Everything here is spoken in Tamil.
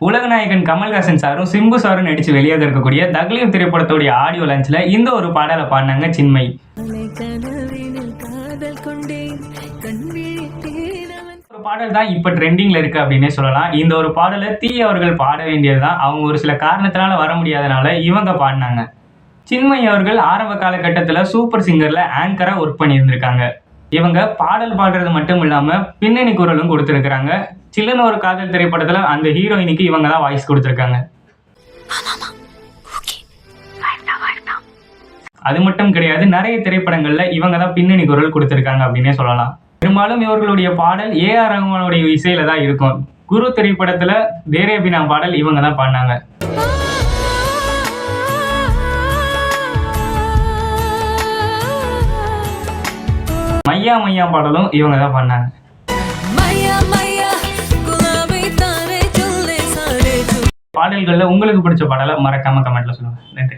உலகநாயகன் கமல்ஹாசன் சாரும் சிம்பு சாரும் நடிச்சு வெளியாக இருக்கக்கூடிய தக்லீஃப் திரைப்படத்துடைய ஆடியோ லான்ச்ல இந்த ஒரு பாடலை பாடினாங்க சின்மை ஒரு பாடல் தான் இப்போ ட்ரெண்டிங்ல இருக்குது அப்படின்னே சொல்லலாம். இந்த ஒரு பாடலை தீ அவர்கள் பாட வேண்டியது தான் அவங்க ஒரு சில காரணத்தினால வர முடியாதனால இவங்க பாடினாங்க. சின்மய் அவர்கள் ஆரம்ப காலகட்டத்தில் சூப்பர் சிங்கரில் ஆங்கராக ஒர்க் பண்ணியிருந்திருக்காங்க. இவங்க பாடல் பாடுறது மட்டும் இல்லாமல் பின்னணி குரலும் கொடுத்துருக்குறாங்க. சில்லுன்னு ஒரு காதல் திரைப்படத்துல அந்த ஹீரோயினுக்கு இவங்க தான் வாய்ஸ் கொடுத்துருக்காங்க. அது மட்டும் கிடையாது நிறைய திரைப்படங்கள்ல இவங்க தான் பின்னணி குரல் கொடுத்துருக்காங்க அப்படின்னே சொல்லலாம். பெரும்பாலும் இவர்களுடைய பாடல் ஏஆர் ரஹ்மானுடைய இசையில தான் இருக்கும். குரு திரைப்படத்துல தேரேபினா பாடல் இவங்க தான் பாடினாங்க. மையா மையா பாடலும் இவங்க தான் பாடினாங்க. பாடல்களில் உங்களுக்கு பிடிச்ச பாடலை மறக்காம கமெண்ட்ல சொல்லுங்க. நன்றி.